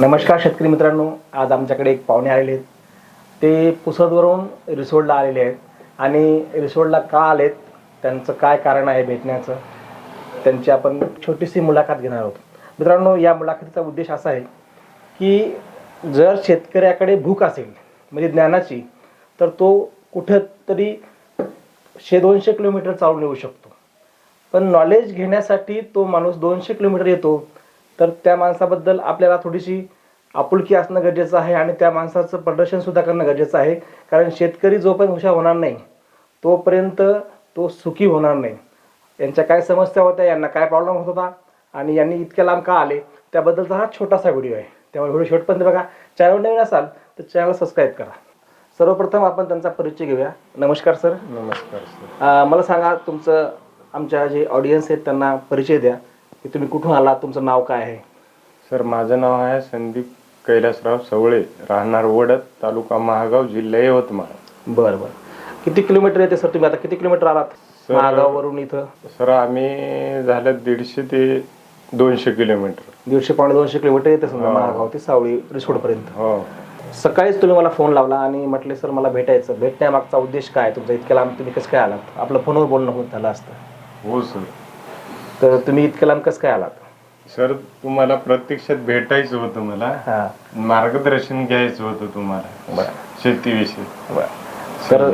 नमस्कार शेतकरी मित्रांनो आज आमच्याकडे एक पाहुणे आलेले आहेत. ते पुसदवरून रिसोडला आलेले आहेत. आणि रिसोडला का आलेत? त्यांचं काय कारण आहे भेटण्याचं? त्यांची आपण छोटीशी मुलाखत घेणार आहोत. मित्रांनो या मुलाखतीचा उद्देश असा आहे की जर शेतकऱ्याकडे भूक असेल म्हणजे ज्ञानाची तर तो कुठंतरी शे दोनशे किलोमीटर चालून येऊ शकतो. पण नॉलेज घेण्यासाठी तो माणूस दोनशे किलोमीटर येतो. तर त्या माणसाबद्दल आपल्याला थोडीशी आपुलकी असणं गरजेचं आहे आणि त्या माणसाचं प्रदर्शन सुद्धा करणं गरजेचं आहे. कारण शेतकरी जोपर्यंत हुशार होणार नाही तोपर्यंत तो सुखी होणार नाही. यांच्या काय समस्या होत्या यांना काय प्रॉब्लेम होत होता आणि यांनी इतक्या लांब का आले त्याबद्दलचा हा छोटासा व्हिडिओ आहे. त्यामुळे व्हिडिओ शेवटपर्यंत बघा. चॅनल नवीन असाल तर चॅनल सबस्क्राईब करा. सर्वप्रथम आपण त्यांचा परिचय घेऊया. नमस्कार सर नमस्कार सर मला सांगा तुमचं आमच्या जे ऑडियन्स आहेत त्यांना परिचय द्या. की तुम्ही कुठून आलात? तुमचं नाव काय आहे? सर माझं नाव आहे संदीप कैलासराव सवळे राहणार वडद तालुका महागाव जिल्हा यवतमाळ. बरं बरं. किती किलोमीटर येते सर तुम्ही आता? किती किलोमीटर आलात? महागाववरून इथं? सर आम्ही झालं दीडशे ते दोनशे किलोमीटर. दीडशे पावणे दोनशे किलोमीटर येते समजा हो. महागाव ते सावळी रिसोडपर्यंत. हो. सकाळीच तुम्ही मला फोन लावला आणि म्हटले सर मला भेटायचं. भेटण्यामागचा उद्देश काय? तुमचा इतक्या लांब तुम्ही कसं काय आलात? आपलं फोनवर बोलणं होत झालं असतं. हो सर. तर तुम्ही इतक्या लांब कसं काय आलात? सर तुम्हाला प्रत्यक्षात भेटायचं होतं मला. हां. मार्गदर्शन घ्यायचं होतं तुम्हाला. शेतीविषयी तर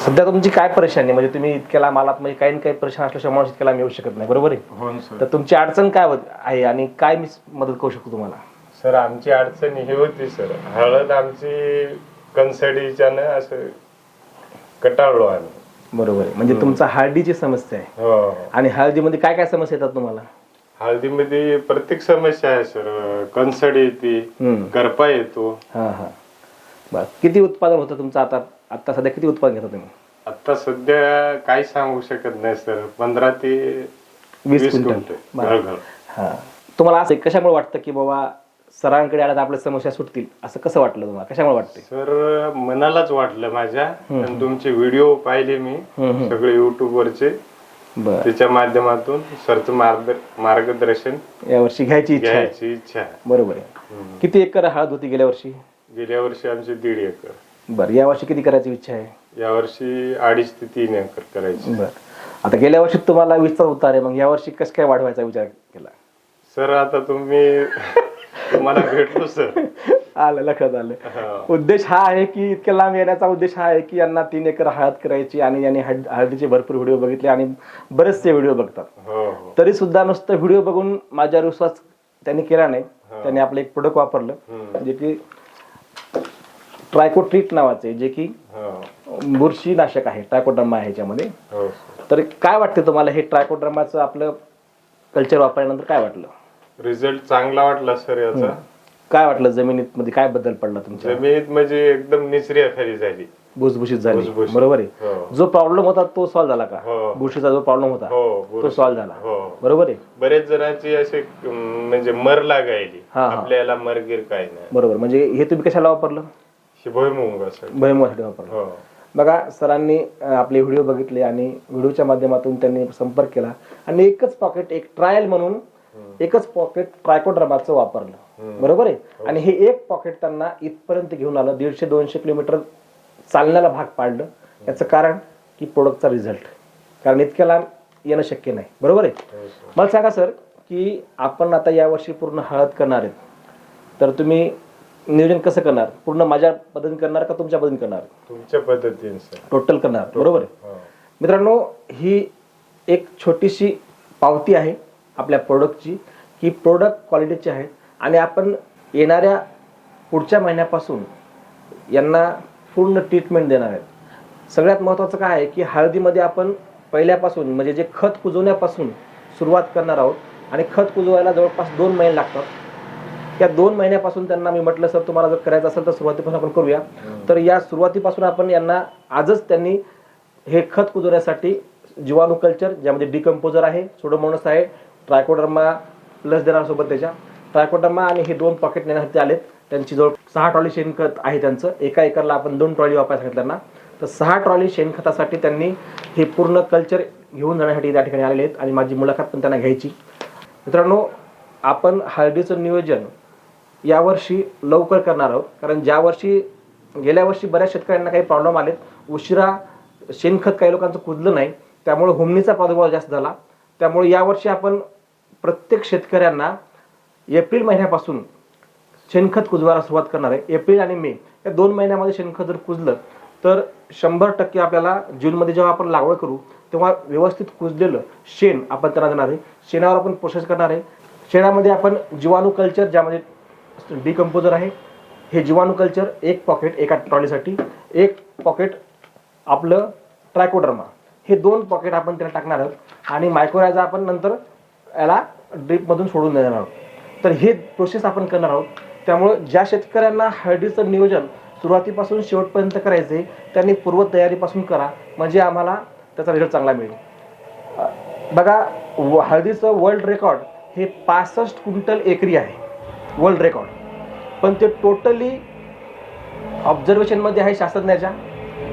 सध्या तुमची काय परेशानी? म्हणजे तुम्ही इतक्या लांब आलात म्हणजे काही ना काही परेशान असल्याशिवाय माणूस इतक्या लांब येऊ शकत नाही बरोबर आहे? हो तर सर. तुमची अडचण काय होत आहे आणि काय मी मदत करू शकतो तुम्हाला? सर आमची अडचण ही होती सर. हळद आमची कनसडीच्यानं असं कटाळलो आम्ही. बरोबर आहे. म्हणजे तुमचा हळदीची समस्या आहे. हो. आणि हळदीमध्ये काय काय समस्या येतात तुम्हाला? हळदीमध्ये प्रत्येक समस्या आहे सर कणसड येते हम्म. करपा येतो. हां हां. बरं. किती उत्पादन होतं तुमचं आता? आता सध्या किती उत्पादन घेता तुम्ही? आता सध्या काही सांगू शकत नाही सर पंधरा ते वीस वीस क्विंटल. क्विंटल. बरं. घरघर. हां. तुम्हाला असं कशामुळे वाटतं की बाबा सरांकडे आल्यात आपल्या समस्या सुटतील. असं कसं वाटलं तुम्हाला? कशामुळे वाटते सर मनालाच वाटलं माझ्या. आणि तुमचे व्हिडिओ पाहिले मी. सगळे युट्यूब वरचे. बरं. त्याच्या माध्यमातून सरचं मार्ग मार्गदर्शन यावर्षी घ्यायची इच्छा आहे. घ्यायची इच्छा आहे. बरोबर आहे. किती एकर हळद होती गेल्या वर्षी? गेल्या वर्षी आमची दीड एकर. बरं या वर्षी किती करायची इच्छा आहे? यावर्षी अडीच ते तीन एकर करायची. बरं. आता गेल्या वर्षी तुम्हाला वीसचा उतार आहे मग या वर्षी कसं काय वाढवायचा विचार केला? सर आता तुम्ही तुम्हाला भेटलो सर आलं लक्षात आलं. उद्देश हा आहे की इतक्या लांब येण्याचा उद्देश हा आहे की यांना तीन एकर हळद करायची आणि यांनी हळद हळदीचे भरपूर व्हिडिओ बघितले आणि बरेचसे व्हिडिओ बघतात. हो हो. तरी सुद्धा नुसतं व्हिडिओ बघून माझ्यावर विश्वास त्यांनी केला नाही. त्यांनी आपलं एक प्रोडक्ट वापरलं. जे की ट्रायकोट्रीट नावाचे जे की हो. बुरशीनाशक आहे ट्रायकोड्रमा आहे ह्याच्यामध्ये. हो तर काय वाटते तुम्हाला हे ट्रायकोड्रमाचं आपलं कल्चर वापरल्यानंतर काय वाटलं? रिझल्ट चांगला वाटला सर याचा. काय वाटलं जमिनीत मध्ये? काय बदल पडला तुमच्या? जमिनीत म्हणजे एकदम निचरी खाली झाली. भुसभुशीत झाली. भुसभुशीत. बरोबर आहे. हो. जो प्रॉब्लेम होता तो सॉल्व्ह झाला का? हो. बुरशीचा जो प्रॉब्लेम होता हो तो बुरशी. सॉल्व्ह झाला. हो. बरोबर आहे. बरेच जणांची असे अं, म्हणजे मर लागायली. हा, हा. आपल्याला मरगीर काय नाही. बरोबर. म्हणजे हे तुम्ही कशाला वापरलं? असं भयमुळासाठी वापरलं. हो. बघा सरांनी अं, आपले व्हिडिओ बघितले आणि व्हिडिओच्या माध्यमातून त्यांनी संपर्क केला. आणि एकच पॉकेट एक ट्रायल म्हणून एकच पॉकेट ट्रायकोड्रमाचं वापरलं. बरोबर आहे? आणि हे एक पॉकेट त्यांना इथपर्यंत घेऊन आलं. दीडशे दोनशे किलोमीटर चालण्याला भाग पाडलं. याचं कारण की प्रोडक्टचा रिझल्ट कारण इतक्या लांब येणं शक्य नाही. बरोबर आहे? हो. मला सांगा सर की आपण आता यावर्षी पूर्ण हळद करणार आहेत. तर तुम्ही नियोजन कसं करणार? पूर्ण माझ्या पद्धतीने करणार का तुमच्या पद्धतीने करणार? तुमच्या पद्धतीने सर. टोटल करणार. बरोबर आहे? हो. मित्रांनो ही एक छोटीशी पावती आहे. आपल्या प्रोडक्टची की प्रोडक्ट क्वालिटीचे आहेत आणि आपण येणाऱ्या पुढच्या महिन्यापासून यांना पूर्ण ट्रीटमेंट देणार आहेत. सगळ्यात महत्त्वाचं काय आहे की हळदीमध्ये आपण पहिल्यापासून म्हणजे जे खत कुजवण्यापासून सुरुवात करणार आहोत. आणि खत कुजवायला जवळपास दोन महिने लागतात. या दोन महिन्यापासून त्यांना मी म्हटलं सर तुम्हाला जर करायचं असेल तर सुरुवातीपासून आपण करूया. तर या सुरुवातीपासून आपण यांना आजच त्यांनी हे खत कुजवण्यासाठी जीवाणू कल्चर ज्यामध्ये डिकम्पोजर आहे सोडोमोनस आहे ट्रायकोडर्मा लस देणार सोबत त्याच्या. ट्रायकोडर्मा आणि हे दोन पॉकेट नेण्यासाठी आलेत. त्यांची जवळ सहा ट्रॉली शेणखत आहे त्यांचं. एका एकरला आपण दोन ट्रॉली वापरायला सांगितलं त्यांना तर सहा ट्रॉली शेणखतासाठी त्यांनी हे पूर्ण कल्चर घेऊन जाण्यासाठी त्या ठिकाणी आलेले आहेत. आणि माझी मुलाखत पण त्यांना घ्यायची. मित्रांनो आपण हळदीचं नियोजन यावर्षी लवकर करणार आहोत. कारण ज्या वर्षी गेल्या वर्षी बऱ्याच शेतकऱ्यांना काही प्रॉब्लेम आलेत. उशिरा शेणखत काही लोकांचं कुजलं नाही. त्यामुळे हुमणीचा प्रादुर्भाव जास्त झाला. त्यामुळे यावर्षी आपण प्रत्येक शेतकऱ्यांना एप्रिल महिन्यापासून शेणखत कुजवायला सुरुवात करणार आहे. एप्रिल आणि मे या दोन महिन्यामध्ये शेणखत जर कुजलं तर शंभर टक्के आपल्याला जूनमध्ये जेव्हा आपण लागवड करू तेव्हा व्यवस्थित कुजलेलं शेण आपण त्यांना देणार आहे. शेणावर आपण प्रोसेस करणार आहे. शेणामध्ये आपण जीवाणू कल्चर ज्यामध्ये डिकम्पोजर आहे हे जीवाणू कल्चर एक पॉकेट एका ट्रॉलीसाठी एक पॉकेट आपलं ट्रायकोडर्मा हे दोन पॉकेट आपण त्याला टाकणार आहोत. आणि मायक्रोरायझा आपण नंतर याला ड्रीपमधून सोडून देणार आहोत. तर हे प्रोसेस आपण करणार आहोत. त्यामुळं ज्या शेतकऱ्यांना हळदीचं नियोजन सुरुवातीपासून शेवटपर्यंत करायचं आहे त्यांनी पूर्वतयारीपासून करा. म्हणजे आम्हाला त्याचा रिझल्ट चांगला मिळेल. बघा व- हळदीचं वर्ल्ड रेकॉर्ड हे पासष्ट क्विंटल एकरी आहे. वर्ल्ड रेकॉर्ड पण ते टोटली ऑब्झर्वेशनमध्ये आहे शास्त्रज्ञाच्या.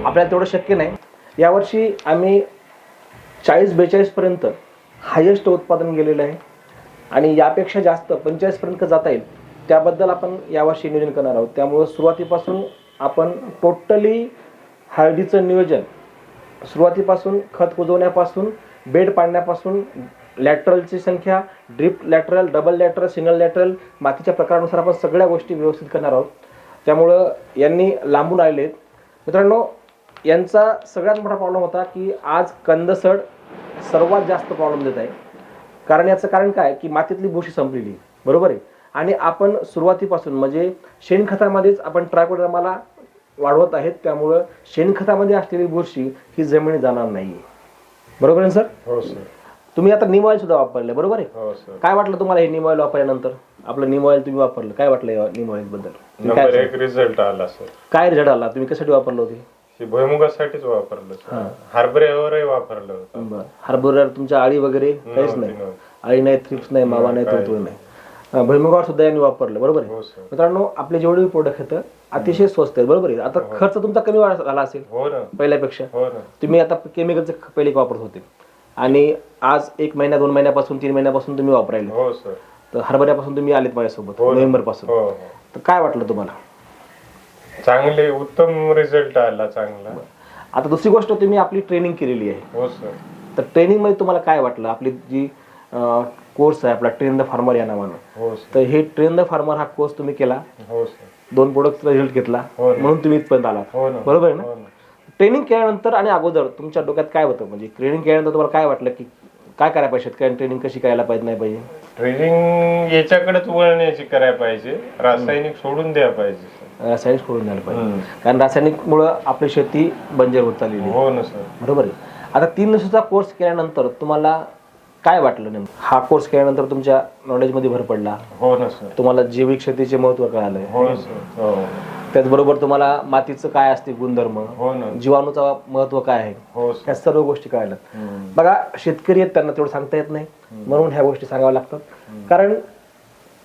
आपल्याला तेवढं शक्य नाही. यावर्षी आम्ही चाळीस बेचाळीसपर्यंत हायेस्ट उत्पादन गेलेलं आहे. आणि यापेक्षा जास्त पंचेचाळीसपर्यंत जाता येईल त्याबद्दल आपण यावर्षी नियोजन करणार आहोत. त्यामुळं सुरुवातीपासून आपण टोटली हळदीचं नियोजन सुरुवातीपासून खत कुजवण्यापासून बेड पाडण्यापासून लॅटरलची संख्या drip lateral double lateral single lateral मातीच्या प्रकारानुसार आपण सगळ्या गोष्टी व्यवस्थित करणार आहोत. त्यामुळं यांनी लांबून आलेले आहेत. मित्रांनो यांचा सगळ्यात मोठा प्रॉब्लेम होता की आज कंदसड सर्वात जास्त प्रॉब्लेम देत आहे. कारण याचं कारण काय? की मातीतली बुरशी संपलेली. बरोबर आहे? आणि आपण सुरुवातीपासून म्हणजे शेणखतामध्येच आपण ट्रायकोडर्माला वाढवत आहेत. त्यामुळं शेणखतामध्ये असलेली बुरशी ही जमिनीत जाणार नाही बरोबर आहे सर? हो सर. तुम्ही आता निम ऑइल सुद्धा वापरले बरोबर आहे? हो सर. काय वाटलं तुम्हाला हे निम ऑइल वापरल्यानंतर? आपलं निम ऑइल तुम्ही वापरलं. काय वाटलं निम ऑइलबद्दल? काय रिझल्ट आला काय रिझल्ट आला? तुम्ही कशासाठी वापरलं होते? भुईमुगासाठीच वापरलं सर हरभऱ्यावरही वापरलं होतं. तुमच्या आळी वगैरे काहीच नाही. आळी नाही थ्रिप्स नाही मावा नाही. तुळतुळ नाही. हा, भुईमुगावर सुद्धा यांनी वापरलं बरोबर आहे? हो मित्रांनो आपले जेवढे प्रोडक्ट आहेत अतिशय स्वस्त आहेत बरोबर आहे? आता खर्च तुमचा कमी झाला असेल हो पहिल्यापेक्षा. हो ना. तुम्ही आता केमिकलचे पहिले वापरत होते. आणि आज एक महिन्या दोन महिन्यापासून तीन महिन्यापासून तुम्ही वापरायला. हो तर हरभऱ्यापासून तुम्ही आलेत माझ्यासोबत हो. नोव्हेंबरपासून हो हो. तर काय वाटलं तुम्हाला? चांगले उत्तम रिझल्ट आला चांगला. आता दुसरी गोष्ट तुम्ही आपली ट्रेनिंग केलेली आहे. हो सर तर ट्रेनिंगमध्ये तुम्हाला काय वाटलं? आपली जी कोर्स आहे आपला ट्रेन द फार्मर या नावानं. हो सर तर हे ट्रेन द फार्मर हा कोर्स तुम्ही केला. हो सर दोन प्रोडक्टचा रिझल्ट घेतला. हो ना. म्हणून तुम्ही इथपर्यंत आलात. हो ना बरोबर आहे ना? हो ना ट्रेनिंग केल्यानंतर आणि अगोदर तुमच्या डोक्यात काय होतं? म्हणजे ट्रेनिंग केल्यानंतर तुम्हाला काय वाटलं की काय करायला पाहिजे? शेतकऱ्यांनी ट्रेनिंग कशी करायला पाहिजे नाही पाहिजे? ट्रेनिंग याच्याकडेच वळण्याची करायला पाहिजे. रासायनिक सोडून द्या पाहिजे रासायनिक सोडून द्यायला पाहिजे. कारण रासायनिकमुळं आपली शेती बंजर होत चाललेली आहे. हो ना सर. बरोबर आहे. आता तीन दिवसाचा कोर्स केल्यानंतर तुम्हाला काय वाटलं नेमकं? हा कोर्स केल्यानंतर तुमच्या नॉलेजमध्ये भर पडला? हो ना सर. तुम्हाला जैविक शेतीचे महत्त्व कळालं हो सर. हो. त्याचबरोबर तुम्हाला मातीचं काय असते गुणधर्म? हो ना. जीवाणूचा महत्त्व काय आहे? हो ह्या सर सर्व गोष्टी हम्म. बघा शेतकरी आहेत त्यांना तेवढं सांगता येत नाही. म्हणून ह्या गोष्टी सांगाव्या लागतात. कारण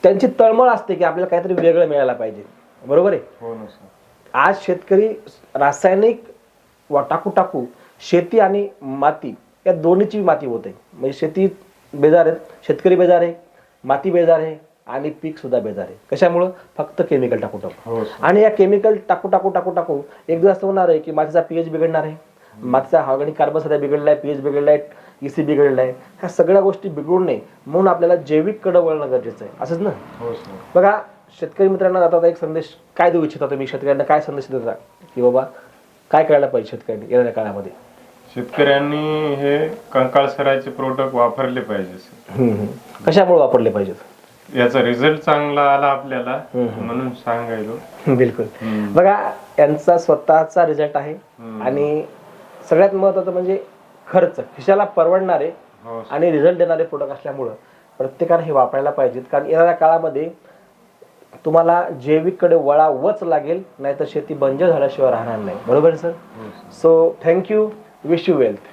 त्यांची तळमळ असते की आपल्याला काहीतरी वेगळं मिळायला पाहिजे. बरोबर आहे? हो ना सर. आज शेतकरी रासायनिक वा टाकू टाकू शेती आणि माती या दोन्हीची माती होते. म्हणजे शेती बेजार आहेत शेतकरी बेजार आहे माती बेजार आहे आणि पीक सुद्धा बेजार आहे. कशामुळं? फक्त केमिकल टाकू टाकू हो आणि या केमिकल टाकू टाकू टाकू टाकू एक दिवस असं होणार आहे की मातीचा पीएच बिघडणार आहे. मातीचा ऑर्गॅनिक कार्बन सध्या बिघडला आहे पीएच बिघडला आहे इसी बिघडला आहे ह्या सगळ्या गोष्टी बिघडू नये म्हणून आपल्याला जैविक कडं वळणं गरजेचं आहे. असंच ना? हो सर बघा शेतकरी मित्रांना आता आता एक संदेश काय देऊ इच्छिता तुम्ही? शेतकऱ्यांना काय संदेश देता? की बाबा काय करायला पाहिजे शेतकऱ्यांनी येणाऱ्या काळामध्ये? शेतकऱ्यांनी हे कंकाळ सरायचे प्रोडक्ट वापरले पाहिजे कशामुळे वापरले पाहिजेत? याचा रिझल्ट चांगला आला आपल्याला म्हणून सांगायलो. बिलकुल. बघा यांचा स्वतःचा रिझल्ट आहे. आणि सगळ्यात महत्वाचं म्हणजे खर्च. खिशाला परवडणारे हो सर. आणि रिझल्ट देणारे प्रोडक्ट असल्यामुळं प्रत्येकाने हे वापरायला पाहिजेत. कारण येणाऱ्या काळामध्ये तुम्हाला जैविककडे वळावंच लागेल नाहीतर शेती बंजर झाल्याशिवाय राहणार नाही. बरोबर sir? Sir. So thank you wish you wealth